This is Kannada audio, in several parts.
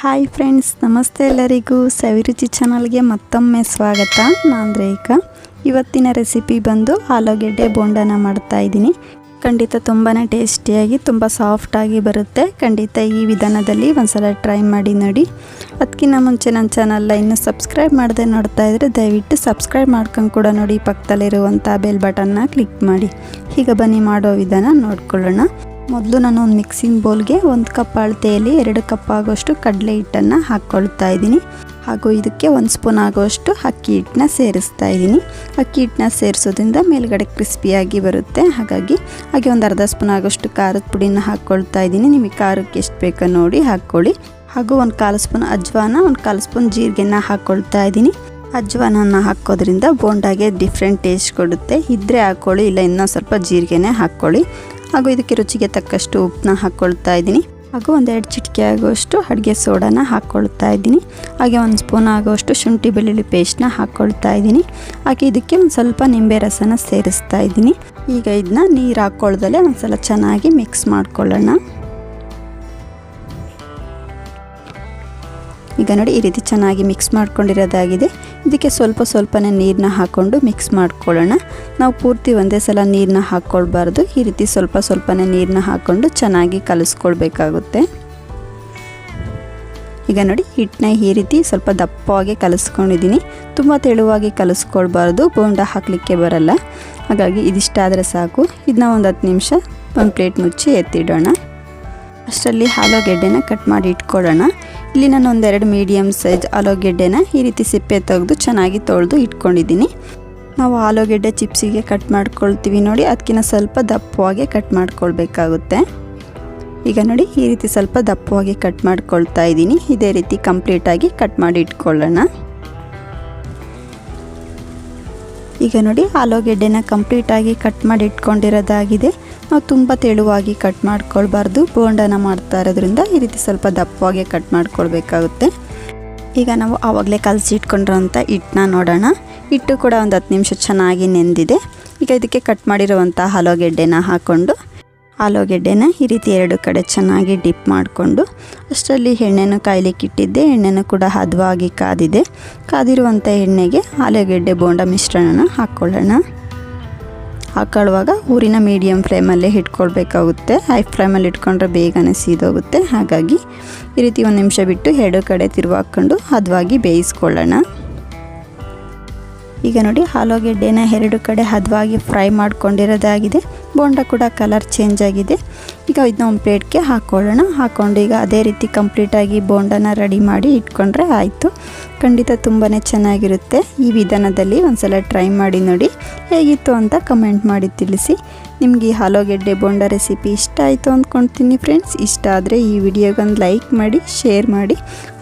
ಹಾಯ್ ಫ್ರೆಂಡ್ಸ್, ನಮಸ್ತೆ ಎಲ್ಲರಿಗೂ. ಸವಿರುಚಿ ಚಾನಲ್ಗೆ ಮತ್ತೊಮ್ಮೆ ಸ್ವಾಗತ. ನಾನು ರೇಖಾ. ಇವತ್ತಿನ ರೆಸಿಪಿ ಬಂದು ಆಲೂಗೆಡ್ಡೆ ಬೋಂಡನ ಮಾಡ್ತಾ ಇದ್ದೀನಿ. ಖಂಡಿತ ತುಂಬಾ ಟೇಸ್ಟಿಯಾಗಿ, ತುಂಬ ಸಾಫ್ಟಾಗಿ ಬರುತ್ತೆ. ಖಂಡಿತ ಈ ವಿಧಾನದಲ್ಲಿ ಒಂದ್ಸಲ ಟ್ರೈ ಮಾಡಿ ನೋಡಿ. ಅದಕ್ಕಿಂತ ಮುಂಚೆ ನನ್ನ ಚಾನಲ್ನ ಇನ್ನೂ ಸಬ್ಸ್ಕ್ರೈಬ್ ಮಾಡದೆ ನೋಡ್ತಾ ಇದ್ದರೆ ದಯವಿಟ್ಟು ಸಬ್ಸ್ಕ್ರೈಬ್ ಮಾಡ್ಕೊಂಡು ಕೂಡ ನೋಡಿ. ಪಕ್ಕದಲ್ಲಿರುವಂಥ ಬೆಲ್ ಬಟನ್ನ ಕ್ಲಿಕ್ ಮಾಡಿ. ಈಗ ಬನ್ನಿ ಮಾಡೋ ವಿಧಾನ ನೋಡ್ಕೊಳ್ಳೋಣ. ಮೊದಲು ನಾನು ಒಂದು ಮಿಕ್ಸಿಂಗ್ ಬೌಲ್ಗೆ ಒಂದು ಕಪ್ ಅಳತೆಯಲ್ಲಿ ಎರಡು ಕಪ್ ಆಗೋಷ್ಟು ಕಡಲೆ ಹಿಟ್ಟನ್ನು ಹಾಕ್ಕೊಳ್ತಾ ಇದ್ದೀನಿ. ಹಾಗೂ ಇದಕ್ಕೆ ಒಂದು ಸ್ಪೂನ್ ಆಗೋಷ್ಟು ಅಕ್ಕಿ ಹಿಟ್ಟನ್ನ ಸೇರಿಸ್ತಾ ಇದ್ದೀನಿ. ಅಕ್ಕಿ ಹಿಟ್ಟನ್ನ ಸೇರಿಸೋದ್ರಿಂದ ಮೇಲ್ಗಡೆ ಕ್ರಿಸ್ಪಿಯಾಗಿ ಬರುತ್ತೆ. ಹಾಗಾಗಿ ಹಾಗೆ ಒಂದು ಅರ್ಧ ಸ್ಪೂನ್ ಆಗೋಷ್ಟು ಖಾರದ ಪುಡಿನ ಹಾಕ್ಕೊಳ್ತಾ ಇದ್ದೀನಿ. ನಿಮಗೆ ಖಾರಕ್ಕೆ ಎಷ್ಟು ಬೇಕೋ ನೋಡಿ ಹಾಕ್ಕೊಳ್ಳಿ. ಹಾಗೂ ಒಂದು ಕಾಲು ಸ್ಪೂನ್ ಅಜ್ವಾನ, ಒಂದು ಕಾಲು ಸ್ಪೂನ್ ಜೀರಿಗೆನ ಹಾಕ್ಕೊಳ್ತಾ ಇದ್ದೀನಿ. ಅಜ್ವಾನನ ಹಾಕೋದ್ರಿಂದ ಬೋಂಡಾಗೆ ಡಿಫ್ರೆಂಟ್ ಟೇಸ್ಟ್ ಕೊಡುತ್ತೆ. ಇದ್ದರೆ ಹಾಕ್ಕೊಳ್ಳಿ, ಇಲ್ಲ ಇನ್ನೊಂದು ಸ್ವಲ್ಪ ಜೀರಿಗೆನೇ ಹಾಕ್ಕೊಳ್ಳಿ. ಹಾಗೂ ಇದಕ್ಕೆ ರುಚಿಗೆ ತಕ್ಕಷ್ಟು ಉಪ್ಪನ್ನ ಹಾಕ್ಕೊಳ್ತಾ ಇದ್ದೀನಿ. ಹಾಗೂ ಒಂದೆರಡು ಚಿಟಿಕೆ ಆಗುವಷ್ಟು ಅಡುಗೆ ಸೋಡಾನ ಹಾಕ್ಕೊಳ್ತಾ ಇದ್ದೀನಿ. ಹಾಗೆ ಒಂದು ಸ್ಪೂನ್ ಆಗುವಷ್ಟು ಶುಂಠಿ ಬೆಳ್ಳುಳ್ಳಿ ಪೇಸ್ಟ್ನ ಹಾಕ್ಕೊಳ್ತಾ ಇದ್ದೀನಿ. ಹಾಗೆ ಇದಕ್ಕೆ ಒಂದು ಸ್ವಲ್ಪ ನಿಂಬೆ ರಸನ ಸೇರಿಸ್ತಾ ಇದ್ದೀನಿ. ಈಗ ಇದನ್ನ ನೀರು ಹಾಕ್ಕೊಳ್ದಲ್ಲೇ ಒಂದು ಸಲ ಚೆನ್ನಾಗಿ ಮಿಕ್ಸ್ ಮಾಡ್ಕೊಳ್ಳೋಣ. ಈಗ ನೋಡಿ ಈ ರೀತಿ ಚೆನ್ನಾಗಿ ಮಿಕ್ಸ್ ಮಾಡ್ಕೊಂಡಿರೋದಾಗಿದೆ. ಇದಕ್ಕೆ ಸ್ವಲ್ಪ ಸ್ವಲ್ಪನೇ ನೀರನ್ನ ಹಾಕ್ಕೊಂಡು ಮಿಕ್ಸ್ ಮಾಡ್ಕೊಳ್ಳೋಣ. ನಾವು ಪೂರ್ತಿ ಒಂದೇ ಸಲ ನೀರನ್ನ ಹಾಕ್ಕೊಳ್ಬಾರ್ದು. ಈ ರೀತಿ ಸ್ವಲ್ಪ ಸ್ವಲ್ಪನೇ ನೀರನ್ನ ಹಾಕ್ಕೊಂಡು ಚೆನ್ನಾಗಿ ಕಲಿಸ್ಕೊಳ್ಬೇಕಾಗುತ್ತೆ. ಈಗ ನೋಡಿ ಹಿಟ್ಟನ್ನ ಈ ರೀತಿ ಸ್ವಲ್ಪ ದಪ್ಪವಾಗಿ ಕಲಿಸ್ಕೊಂಡಿದ್ದೀನಿ. ತುಂಬ ತೆಳುವಾಗಿ ಕಲಿಸ್ಕೊಳ್ಬಾರ್ದು. ಬೋಂಡ ಹಾಕಲಿಕ್ಕೆ ಬರಲ್ಲ. ಹಾಗಾಗಿ ಇದಿಷ್ಟಾದರೆ ಸಾಕು. ಇದನ್ನ ಒಂದು ಹತ್ತು ನಿಮಿಷ, ಒಂದು ಪ್ಲೇಟ್ ಮುಚ್ಚಿ ಎತ್ತಿಡೋಣ. ಅಷ್ಟರಲ್ಲಿ ಆಲೂಗೆಡ್ಡೆನ ಕಟ್ ಮಾಡಿ ಇಟ್ಕೊಳ್ಳೋಣ. ಇಲ್ಲಿ ನಾನು ಒಂದೆರಡು ಮೀಡಿಯಮ್ ಸೈಜ್ ಆಲೂಗೆಡ್ಡೆನ ಈ ರೀತಿ ಸಿಪ್ಪೆ ತೆಗೆದು ಚೆನ್ನಾಗಿ ತೊಳೆದು ಇಟ್ಕೊಂಡಿದ್ದೀನಿ. ನಾವು ಆಲೂಗೆಡ್ಡೆ ಚಿಪ್ಸಿಗೆ ಕಟ್ ಮಾಡ್ಕೊಳ್ತೀವಿ ನೋಡಿ ಅದಕ್ಕಿಂತ ಸ್ವಲ್ಪ ದಪ್ಪವಾಗಿ ಕಟ್ ಮಾಡ್ಕೊಳ್ಬೇಕಾಗುತ್ತೆ. ಈಗ ನೋಡಿ, ಈ ರೀತಿ ಸ್ವಲ್ಪ ದಪ್ಪವಾಗಿ ಕಟ್ ಮಾಡ್ಕೊಳ್ತಾ ಇದ್ದೀನಿ. ಇದೇ ರೀತಿ ಕಂಪ್ಲೀಟಾಗಿ ಕಟ್ ಮಾಡಿ ಇಟ್ಕೊಳ್ಳೋಣ. ಈಗ ನೋಡಿ ಆಲೂಗೆಡ್ಡೆನ ಕಂಪ್ಲೀಟಾಗಿ ಕಟ್ ಮಾಡಿ ಇಟ್ಕೊಂಡಿರೋದಾಗಿದೆ. ನಾವು ತುಂಬ ತೆಳುವಾಗಿ ಕಟ್ ಮಾಡ್ಕೊಳ್ಬಾರ್ದು. ಬೋಂಡನ ಮಾಡ್ತಾ ಇರೋದ್ರಿಂದ ಈ ರೀತಿ ಸ್ವಲ್ಪ ದಪ್ಪವಾಗಿ ಕಟ್ ಮಾಡ್ಕೊಳ್ಬೇಕಾಗುತ್ತೆ. ಈಗ ನಾವು ಆವಾಗಲೇ ಕಲಸಿ ಇಟ್ಕೊಂಡಿರೋಂಥ ಹಿಟ್ಟನ್ನ ನೋಡೋಣ. ಹಿಟ್ಟು ಕೂಡ ಒಂದು ಹತ್ತು ನಿಮಿಷ ಚೆನ್ನಾಗಿ ನೆಂದಿದೆ. ಈಗ ಇದಕ್ಕೆ ಕಟ್ ಮಾಡಿರುವಂಥ ಆಲೂಗೆಡ್ಡೆನ ಹಾಕ್ಕೊಂಡು ಆಲೂಗೆಡ್ಡೆನ ಈ ರೀತಿ ಎರಡು ಕಡೆ ಚೆನ್ನಾಗಿ ಡಿಪ್ ಮಾಡಿಕೊಂಡು ಅಷ್ಟರಲ್ಲಿ ಎಣ್ಣೆನ ಕಾಯ್ಲಿಕ್ಕೆ ಇಟ್ಟಿದ್ದೆ. ಎಣ್ಣೆನೂ ಕೂಡ ಹದವಾಗಿ ಕಾದಿದೆ. ಕಾದಿರುವಂಥ ಎಣ್ಣೆಗೆ ಆಲೂಗೆಡ್ಡೆ ಬೋಂಡ ಮಿಶ್ರಣನ ಹಾಕ್ಕೊಳ್ಳೋಣ ಹಾಕೊಳ್ಳುವಾಗ ಊರಿನ ಮೀಡಿಯಮ್ ಫ್ಲೇಮಲ್ಲೇ ಇಟ್ಕೊಳ್ಬೇಕಾಗುತ್ತೆ. ಹೈ ಫ್ಲೇಮಲ್ಲಿ ಇಟ್ಕೊಂಡ್ರೆ ಬೇಗನೆ ಸೀದೋಗುತ್ತೆ. ಹಾಗಾಗಿ ಈ ರೀತಿ ಒಂದು ನಿಮಿಷ ಬಿಟ್ಟು ಎರಡು ಕಡೆ ತಿರುವಾಕೊಂಡು ಹದವಾಗಿ ಬೇಯಿಸ್ಕೊಳ್ಳೋಣ. ಈಗ ನೋಡಿ ಆಲೂಗೆಡ್ಡೆನ ಎರಡು ಕಡೆ ಹದವಾಗಿ ಫ್ರೈ ಮಾಡ್ಕೊಂಡಿರೋದಾಗಿದೆ. ಬೋಂಡ ಕೂಡ ಕಲರ್ ಚೇಂಜ್ ಆಗಿದೆ. ಈಗ ಇದನ್ನ ಒಂದು ಪ್ಲೇಟ್ಗೆ ಹಾಕ್ಕೊಳ್ಳೋಣ ಹಾಕ್ಕೊಂಡು ಈಗ ಅದೇ ರೀತಿ ಕಂಪ್ಲೀಟಾಗಿ ಬೋಂಡನ ರೆಡಿ ಮಾಡಿ ಇಟ್ಕೊಂಡ್ರೆ ಆಯಿತು. ಖಂಡಿತ ತುಂಬಾ ಚೆನ್ನಾಗಿರುತ್ತೆ. ಈ ವಿಧಾನದಲ್ಲಿ ಒಂದ್ಸಲ ಟ್ರೈ ಮಾಡಿ ನೋಡಿ. ಹೇಗಿತ್ತು ಅಂತ ಕಮೆಂಟ್ ಮಾಡಿ ತಿಳಿಸಿ. ನಿಮಗೆ ಈ ಆಲೂಗೆಡ್ಡೆ ಬೋಂಡ ರೆಸಿಪಿ ಇಷ್ಟ ಆಯಿತು ಅಂದ್ಕೊಳ್ತೀನಿ ಫ್ರೆಂಡ್ಸ್ ಇಷ್ಟ ಆದರೆ ಈ ವಿಡಿಯೋಗೊಂದು ಲೈಕ್ ಮಾಡಿ ಶೇರ್ ಮಾಡಿ.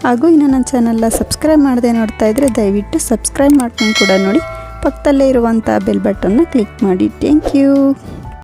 ಹಾಗೂ ಇನ್ನು ನನ್ನ ಚಾನಲ್ನ ಸಬ್ಸ್ಕ್ರೈಬ್ ಮಾಡದೆ ನೋಡ್ತಾ ಇದ್ದರೆ ದಯವಿಟ್ಟು ಸಬ್ಸ್ಕ್ರೈಬ್ ಮಾಡ್ಕೊಂಡು ಕೂಡ ನೋಡಿ. ಪಕ್ಕದಲ್ಲೇ ಇರುವಂಥ ಬೆಲ್ ಬಟನ್ನ ಕ್ಲಿಕ್ ಮಾಡಿ. Thank you